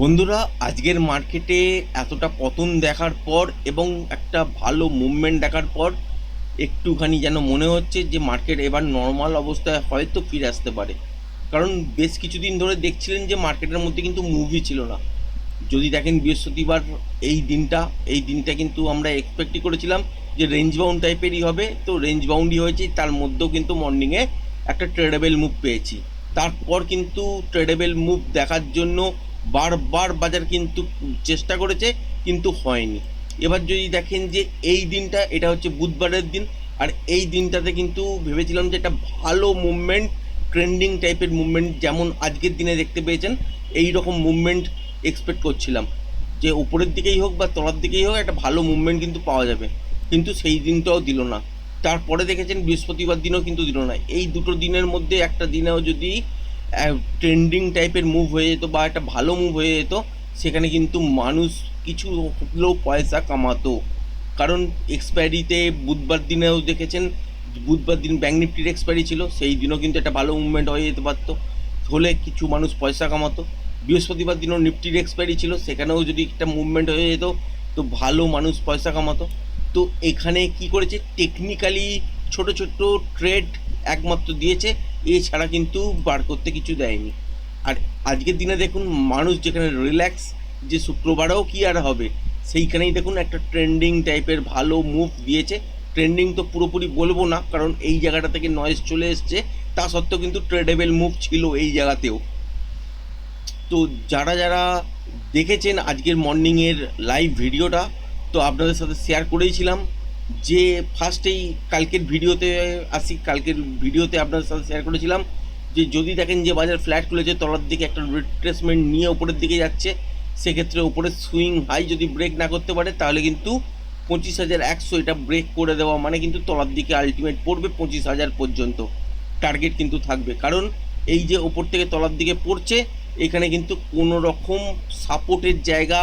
বন্ধুরা, আজকের মার্কেটে এতটা পতন দেখার পর এবং একটা ভালো মুভমেন্ট দেখার পর একটুখানি যেন মনে হচ্ছে যে মার্কেট এবার নর্মাল অবস্থায় হয়তো ফিরে আসতে পারে। কারণ বেশ কিছুদিন ধরে দেখছিলেন যে মার্কেটের মধ্যে কিন্তু মুভি ছিল না। যদি দেখেন বৃহস্পতিবার এই দিনটা এই দিনটা কিন্তু আমরা এক্সপেক্টই করেছিলাম যে রেঞ্জ বাউন্ড টাইপেরই হবে। তো রেঞ্জ বাউন্ডই হয়েছে, তার মধ্যেও কিন্তু মর্নিংয়ে একটা ট্রেডেবেল মুভ পেয়েছি। তারপর কিন্তু ট্রেডেবেল মুভ দেখার জন্য বারবার বাজার কিন্তু চেষ্টা করেছে, কিন্তু হয়নি। এবার যদি দেখেন যে এই দিনটা, এটা হচ্ছে বুধবারের দিন, আর এই দিনটাতে কিন্তু ভেবেছিলাম যে একটা ভালো মুভমেন্ট ট্রেন্ডিং টাইপের মুভমেন্ট যেমন আজকের দিনে দেখতে পেয়েছেন এই রকম মুভমেন্ট এক্সপেক্ট করছিলাম। যে উপরের দিকেই হোক বা তলার দিকেই হোক, একটা ভালো মুভমেন্ট কিন্তু পাওয়া যাবে। কিন্তু সেই দিনটাও দিল না। তারপরে দেখেছেন বৃহস্পতিবার দিনও কিন্তু দিল না। এই দুটো দিনের মধ্যে একটা দিনেও যদি ট্রেন্ডিং টাইপের মুভ হয়ে যেত বা একটা ভালো মুভ হয়ে যেত, সেখানে কিন্তু মানুষ কিছু হলেও পয়সা কামাতো। কারণ এক্সপায়ারিতে বুধবার দিনেও দেখেছেন, বুধবার দিন ব্যাঙ্ক নিফটির এক্সপায়ারি ছিল, সেই দিনও কিন্তু একটা ভালো মুভমেন্ট হয়ে যেতে পারতো। হলে কিছু মানুষ পয়সা কামাতো। বৃহস্পতিবার দিনও নিফটির এক্সপায়ারি ছিল, সেখানেও যদি একটা মুভমেন্ট হয়ে যেত, তো ভালো মানুষ পয়সা কামাতো। তো এখানে কি করেছে? টেকনিক্যালি ছোট ছোট ট্রেড একমাত্র দিয়েছে। এছাড়া কিন্তু বার করতে কিছু দেয়নি। আর আজকের দিনে দেখুন, মানুষ যেখানে রিল্যাক্স যে শুক্রবারেও কি আর হবে, সেইখানেই দেখুন একটা ট্রেন্ডিং টাইপের ভালো মুভ দিয়েছে। ট্রেন্ডিং তো পুরোপুরি বলব না, কারণ এই জায়গাটা থেকে নয়েজ চলে এসছে। তা সত্ত্বেও কিন্তু ট্রেডেবল মুভ ছিল এই জায়গাতেও। তো যারা যারা দেখেছেন আজকের মর্নিংয়ের লাইভ ভিডিওটা তো আপনাদের সাথে শেয়ার করেইছিলাম যে ফার্স্টেই কালকের ভিডিওতে আসি, কালকের ভিডিওতে আপনার সাথে শেয়ার করেছিলাম যে যদি দেখেন যে বাজার ফ্ল্যাট খুলেছে, তলার দিকে একটা রিট্রেসমেন্ট নিয়ে ওপরের দিকে যাচ্ছে, সেক্ষেত্রে ওপরে সুইং হাই যদি ব্রেক না করতে পারে, তাহলে কিন্তু পঁচিশ হাজার একশো এটা ব্রেক করে দেওয়া মানে কিন্তু তলার দিকে আলটিমেট পড়বে পঁচিশ হাজার পর্যন্ত। টার্গেট কিন্তু থাকবে। কারণ এই যে ওপর থেকে তলার দিকে পড়ছে, এখানে কিন্তু কোনো রকম সাপোর্টের জায়গা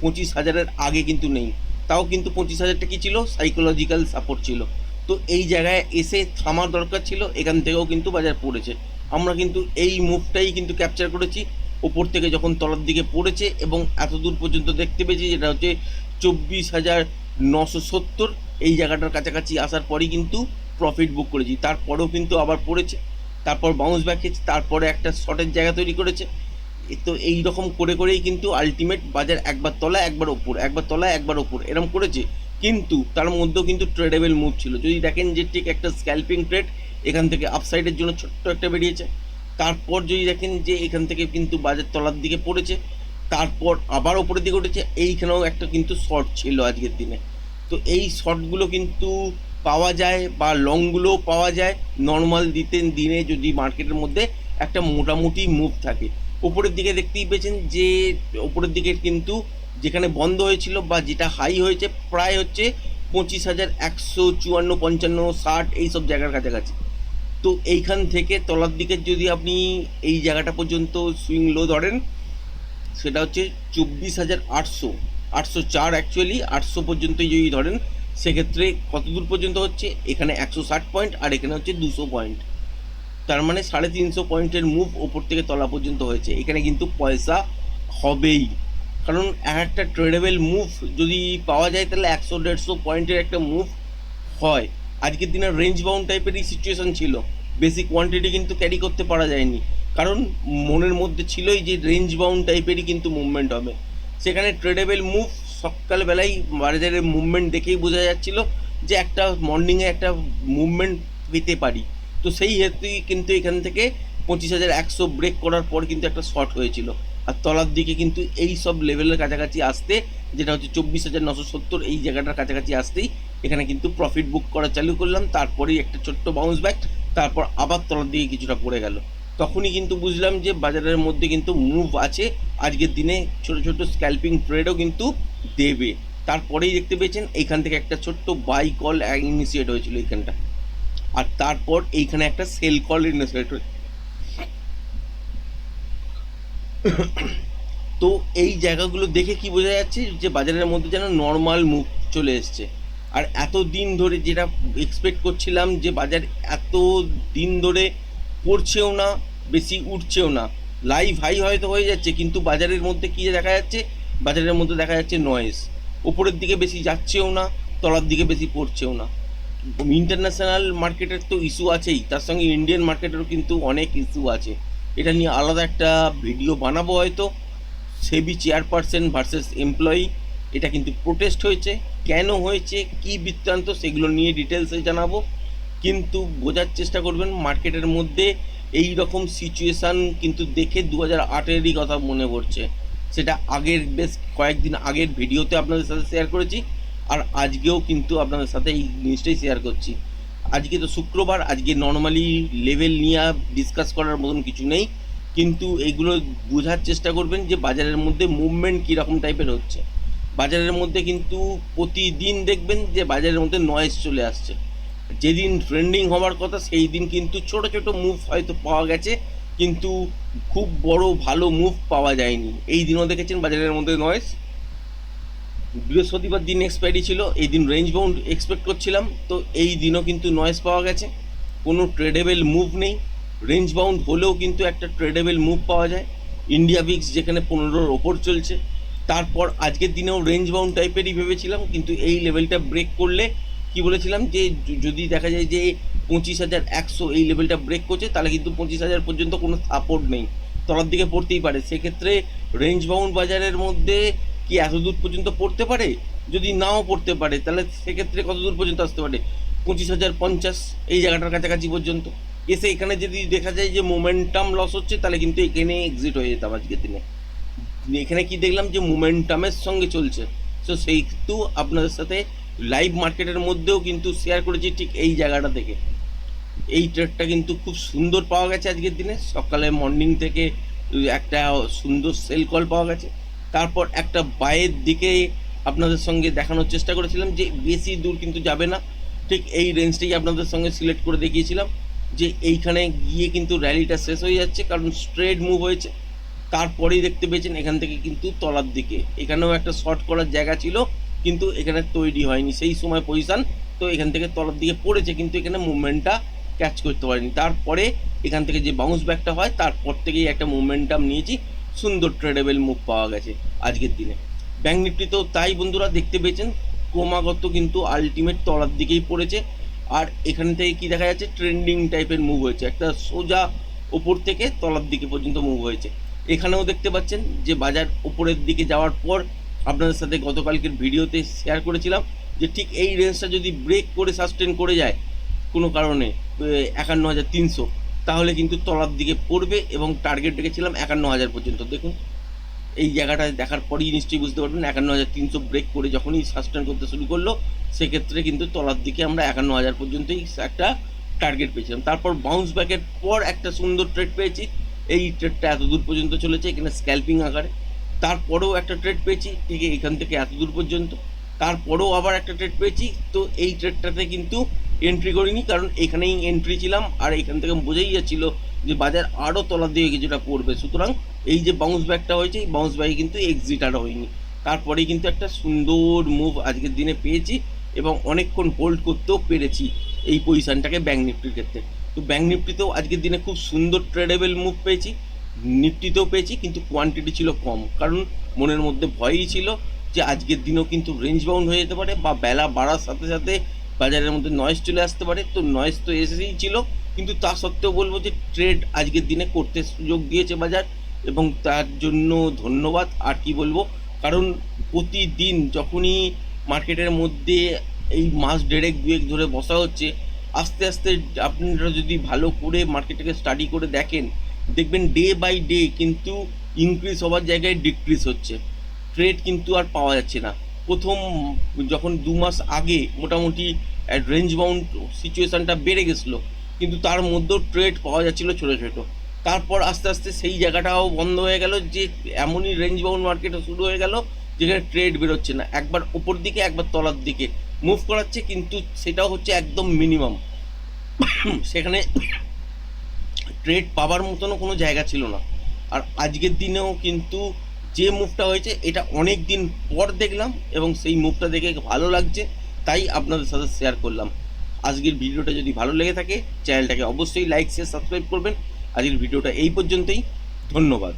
পঁচিশ হাজারের আগে কিন্তু নেই। তাও কিন্তু পঁচিশ হাজারটা কী ছিল সাইকোলজিক্যাল সাপোর্ট ছিল। তো এই জায়গায় এসে থামার দরকার ছিল, এখান থেকেও কিন্তু বাজার পড়েছে। আমরা কিন্তু এই মুভটাই কিন্তু ক্যাপচার করেছি, ওপর থেকে যখন তলার দিকে পড়েছে এবং এত দূর পর্যন্ত দেখতে পেয়েছি, যেটা হচ্ছে চব্বিশ হাজার নশো সত্তর। এই জায়গাটার কাছাকাছি আসার পরই কিন্তু প্রফিট বুক করেছি। তারপরেও কিন্তু আবার পড়েছে, তারপর বাউন্স ব্যাক খেয়েছে তারপরে একটা শর্টের জায়গা তৈরি করেছে। তো এই রকম করে করেই কিন্তু আলটিমেট বাজার একবার তলা একবার ওপর একবার তলা একবার ওপর এরকম করেছে। কিন্তু তার মধ্যেও কিন্তু ট্রেডেবল মুভ ছিল। যদি দেখেন যে ঠিক একটা স্ক্যাল্পিং ট্রেড এখান থেকে আপসাইডের জন্য ছোট্ট একটা বেরিয়েছে। তারপর যদি দেখেন যে এখান থেকে কিন্তু বাজার তলার দিকে পড়েছে, তারপর আবার ওপরের দিকে উঠেছে, এইখানেও একটা কিন্তু শর্ট ছিল আজকের দিনে। তো এই শর্টগুলো কিন্তু পাওয়া যায় বা লংগুলোও পাওয়া যায়। নর্মাল দিতেন দিনে যদি মার্কেটের মধ্যে একটা মোটামুটি মুভ থাকে। উপরের দিকে দেখতেই পেয়েছেন যে, উপরের দিকে কিন্তু যেখানে বন্ধ হয়েছিল বা যেটা হাই হয়েছে প্রায় হচ্ছে পঁচিশ হাজার একশো চুয়ান্ন, পঞ্চান্ন, ষাট এইসব জায়গার কাছাকাছি। তো এইখান থেকে তলার দিকে যদি আপনি এই জায়গাটা পর্যন্ত সুইং লো ধরেন, সেটা হচ্ছে চব্বিশ হাজার আটশো আটশো চার অ্যাকচুয়ালি আটশো পর্যন্ত যদি ধরেন, সেক্ষেত্রে কত দূর পর্যন্ত হচ্ছে? এখানে একশো ষাট পয়েন্ট আর এখানে হচ্ছে দুশো পয়েন্ট তার মানে সাড়ে তিনশো পয়েন্টের মুভ ওপর থেকে তলা পর্যন্ত হয়েছে। এখানে কিন্তু পয়সা হবেই। কারণ এক একটা ট্রেডেবল মুভ যদি পাওয়া যায়, তাহলে একশো দেড়শো পয়েন্টের একটা মুভ হয়। আজকের দিনে রেঞ্জ বাউন্ড টাইপেরই সিচুয়েশন ছিল। বেশি কোয়ান্টিটি কিন্তু ক্যারি করতে পারা যায়নি। কারণ মনের মধ্যে ছিলই যে রেঞ্জ বাউন্ড টাইপেরই কিন্তু মুভমেন্ট হবে। সেখানে ট্রেডেবল মুভ সকালবেলায় বাজারের মুভমেন্ট দেখেই বোঝা যাচ্ছিল যে একটা মর্নিংয়ে একটা মুভমেন্ট পেতে পারি। তো সেই হেতুই কিন্তু এখান থেকে পঁচিশ হাজার একশো ব্রেক করার পর কিন্তু একটা শর্ট হয়েছিল। আর তলার দিকে কিন্তু এই সব লেভেলের কাছাকাছি আসতে, যেটা হচ্ছে চব্বিশ হাজার নশো সত্তর, এই জায়গাটার কাছাকাছি আসতেই এখানে কিন্তু প্রফিট বুক করা চালু করলাম। তারপরেই একটা ছোট্ট বাউন্স ব্যাক তারপর আবার তলার দিকে কিছুটা পড়ে গেল। তখনই কিন্তু বুঝলাম যে বাজারের মধ্যে কিন্তু মুভ আছে। আজকের দিনে ছোট ছোট স্ক্যাল্পিং ট্রেডও কিন্তু দেবে। তারপরেই দেখতে পেয়েছেন, এখান থেকে একটা ছোট্ট বাই কল ইনিশিয়েট হয়েছিল এইখানটা আর তারপর এইখানে একটা সেল কল হয়েছে তো এই জায়গাগুলো দেখে কি বোঝা যাচ্ছে যে বাজারের মধ্যে যেন নর্মাল মুভ চলে এসছে। আর এত দিন ধরে যেটা এক্সপেক্ট করছিলাম যে বাজার এত দিন ধরে পড়ছেও না, বেশি উঠছেও না। লাইভ হাই হয়তো হয়ে যাচ্ছে, কিন্তু বাজারের মধ্যে কী দেখা যাচ্ছে? বাজারের মধ্যে দেখা যাচ্ছে নয়েস ওপরের দিকে বেশি যাচ্ছেও না, তলার দিকে বেশি পড়ছেও না। ইন্টারন্যাশনাল মার্কেটের তো ইস্যু আছেই, তার সঙ্গে ইন্ডিয়ান মার্কেটেরও কিন্তু অনেক ইস্যু আছে। এটা নিয়ে আলাদা একটা ভিডিও বানাবো হয়তো। সেবি চেয়ারপারসন ভার্সেস এমপ্লয়ি এটা কিন্তু প্রোটেস্ট হয়েছে। কেন হয়েছে, কি বৃত্তান্ত, সেগুলো নিয়ে ডিটেলসে জানাব। কিন্তু বোঝার চেষ্টা করবেন মার্কেটের মধ্যে এই রকম সিচুয়েশান কিন্তু দেখে দু হাজার আটেরই কথা মনে পড়ছে। সেটা আগের বেশ কয়েকদিন আগের ভিডিওতে আপনাদের সাথে শেয়ার করেছি। আর আজকেও কিন্তু আপনাদের সাথে এই জিনিসটাই শেয়ার করছি। আজকে তো শুক্রবার, আজকে নর্মালি লেভেল নিয়ে ডিসকাস করার মতন কিছু নেই। কিন্তু এইগুলো বোঝার চেষ্টা করবেন যে বাজারের মধ্যে মুভমেন্ট কীরকম টাইপের হচ্ছে। বাজারের মধ্যে কিন্তু প্রতিদিন দেখবেন যে বাজারের মধ্যে নয়েজ চলে আসছে। যেদিন ট্রেন্ডিং হওয়ার কথা, সেই দিন কিন্তু ছোট ছোট মুভ হয়তো পাওয়া গেছে, কিন্তু খুব বড় ভালো মুভ পাওয়া যায়নি। এই দিনও দেখেছেন বাজারের মধ্যে নয়েজ বৃহস্পতিবার দিন এক্সপায়ারি ছিল, এই দিন রেঞ্জ বাউন্ড এক্সপেক্ট করছিলাম, তো এই দিনও কিন্তু নয়েজ পাওয়া গেছে। কোনো ট্রেডেবল মুভ নেই রেঞ্জ বাউন্ড হলেও কিন্তু একটা ট্রেডেবল মুভ পাওয়া যায়। ইন্ডিয়া ভিক্স যেখানে পনেরোর ওপর চলছে, তারপর আজকের দিনেও রেঞ্জ বাউন্ড টাইপেরই ভেবেছিলাম, কিন্তু এই লেভেলটা ব্রেক করলে কি বলেছিলাম যে যদি দেখা যায় যে পঁচিশ হাজার একশো এই লেভেলটা ব্রেক করছে, তাহলে কিন্তু পঁচিশ হাজার পর্যন্ত কোনো সাপোর্ট নেই। তলার দিকে পড়তেই পারে। সেক্ষেত্রে রেঞ্জ বাউন্ড বাজারের মধ্যে কি এত দূর পর্যন্ত পড়তে পারে? যদি নাও পড়তে পারে, তাহলে সেক্ষেত্রে কত দূর পর্যন্ত আসতে পারে? পঁচিশ হাজার পঞ্চাশ, এই জায়গাটার কাছাকাছি পর্যন্ত। এসে এখানে যদি দেখা যায় যে মোমেন্টাম লস হচ্ছে, তাহলে কিন্তু এখানে এক্সিট হয়ে যেতাম আজকের দিনে। এখানে কি দেখলাম যে মোমেন্টামের সঙ্গে চলছে। সো সেইটু আপনাদের সাথে লাইভ মার্কেটের মধ্যেও কিন্তু শেয়ার করেছি ঠিক এই জায়গাটা থেকে। এই ট্রেডটা কিন্তু খুব সুন্দর পাওয়া গেছে আজকের দিনে। সকালে মর্নিং থেকে একটা সুন্দর সেল কল পাওয়া গেছে। তারপর একটা বায়ের দিকে আপনাদের সঙ্গে দেখানোর চেষ্টা করেছিলাম যে বেশি দূর কিন্তু যাবে না। ঠিক এই রেঞ্জটাই আপনাদের সঙ্গে সিলেক্ট করে দেখিয়েছিলাম যে এইখানে গিয়ে কিন্তু র্যালিটা শেষ হয়ে যাচ্ছে, কারণ স্ট্রেট মুভ হয়েছে। তারপরেই দেখতে পেয়েছেন এখান থেকে কিন্তু তলার দিকে। এখানেও একটা শর্ট করার জায়গা ছিল, কিন্তু এখানে তৈরি হয়নি। সেই সময় পজিশন তো এখান থেকে তলার দিকে পড়েছে, কিন্তু এখানে মুভমেন্টটা ক্যাচ করতে পারিনি। তারপরে এখান থেকে যে বাউন্স ব্যাকটা হয়, তারপর থেকেই একটা মুভমেন্টাম নিয়েছি। সুন্দর ট্রেডেবল মুভ পাওয়া গেছে আজকের দিনে। ব্যাঙ্ক নিফটিতেও তাই বন্ধুরা দেখতে পেয়েছেন, ক্রমাগত কিন্তু আলটিমেট তলার দিকেই পড়েছে। আর এখান থেকে কি দেখা যাচ্ছে ট্রেন্ডিং টাইপের মুভ হয়েছে। একটা সোজা ওপর থেকে তলার দিকে পর্যন্ত মুভ হয়েছে। এখানেও দেখতে পাচ্ছেন যে বাজার ওপরের দিকে যাওয়ার পর আপনাদের সাথে গতকালকের ভিডিওতে শেয়ার করেছিলাম যে ঠিক এই রেঞ্জটা যদি ব্রেক করে সাস্টেন করে যায়, কোনো কারণে একান্ন হাজার তিনশো তাহলে কিন্তু তলার দিকে পড়বে এবং টার্গেট রেখেছিলাম একান্ন হাজার পর্যন্ত। দেখুন, এই জায়গাটা দেখার পরই নিশ্চয়ই বুঝতে পারবেন, একান্ন হাজার তিনশো ব্রেক করে যখনই সাস্টেন করতে শুরু করল, সেক্ষেত্রে কিন্তু তলার দিকে আমরা একান্ন হাজার পর্যন্তই একটা টার্গেট পেয়েছিলাম। তারপর বাউন্স ব্যাকের পর একটা সুন্দর ট্রেড পেয়েছি। এই ট্রেডটা এত দূর পর্যন্ত চলেছে, এখানে স্ক্যাল্পিং আকারে। তারপরেও একটা ট্রেড পেয়েছি, ঠিক এখান থেকে এত দূর পর্যন্ত। তারপরেও আবার একটা ট্রেড পেয়েছি। তো এই ট্রেডটাতে কিন্তু এন্ট্রি করিনি, কারণ এখানেই এন্ট্রি ছিলাম আর এখান থেকে বোঝাই যাচ্ছিল যে বাজার আরও তলার দিকে কিছুটা পড়বে। সুতরাং এই যে বাউন্স ব্যাকটা হয়েছে, এই বাউন্স ব্যাকে কিন্তু এক্সিট আর হয়নি। তারপরেই কিন্তু একটা সুন্দর মুভ আজকের দিনে পেয়েছি এবং অনেকক্ষণ হোল্ড করতেও পেরেছি এই পজিশনটাকে ব্যাঙ্ক নিফটির ক্ষেত্রে। তো ব্যাঙ্ক নিফটিতেও আজকের দিনে খুব সুন্দর ট্রেডেবল মুভ পেয়েছি নিফটিতেও পেয়েছি, কিন্তু কোয়ান্টিটি ছিল কম। কারণ মনের মধ্যে ভয়ই ছিল যে আজকের দিনেও কিন্তু রেঞ্জ বাউন্ড হয়ে যেতে পারে বা বেলা বাড়ার সাথে সাথে বাজারের মধ্যে নয়েজ চলে আসতে পারে। তো নয়েজ তো এসেই ছিল। কিন্তু তা সত্ত্বেও বলব যে ট্রেড আজকের দিনে করতে সুযোগ দিয়েছে বাজার এবং তার জন্য ধন্যবাদ। আর কি বলব? কারণ প্রতিদিন যখনই মার্কেটের মধ্যে এই মাস দেড়েক, দুয়েক ধরে বসা হচ্ছে, আস্তে আস্তে আপনারা যদি ভালো করে মার্কেটটাকে স্টাডি করে দেখেন, দেখবেন ডে বাই ডে কিন্তু ইনক্রিজ হওয়ার জায়গায় ডিক্রিজ হচ্ছে। ট্রেড কিন্তু আর পাওয়া যাচ্ছে না। প্রথম যখন দু মাস আগে মোটামুটি রেঞ্জ বাউন্ড সিচুয়েশানটা বেড়ে গেছিল, কিন্তু তার মধ্যেও ট্রেড পাওয়া যাচ্ছিল ছোটো ছোটো। তারপর আস্তে আস্তে সেই জায়গাটাও বন্ধ হয়ে গেল, যে এমনই রেঞ্জ বাউন্ড মার্কেট শুরু হয়ে গেল, যেখানে ট্রেড বেরোচ্ছে না। একবার ওপর দিকে, একবার তলার দিকে। মুভ করাচ্ছে, কিন্তু সেটাও হচ্ছে একদম মিনিমাম সেখানে ট্রেড পাবার মতনও কোনো জায়গা ছিল না। আর আজকের দিনেও কিন্তু যে মুভটা হয়েছে, এটা অনেক দিন পর দেখলাম এবং সেই মুভটা দেখে ভালো লাগছে, তাই আপনাদের সাথে শেয়ার করলাম। আজকের ভিডিওটা যদি ভালো লেগে থাকে চ্যানেলটাকে অবশ্যই লাইক শেয়ার সাবস্ক্রাইব করবেন। আজকের ভিডিওটা এই পর্যন্তই। ধন্যবাদ।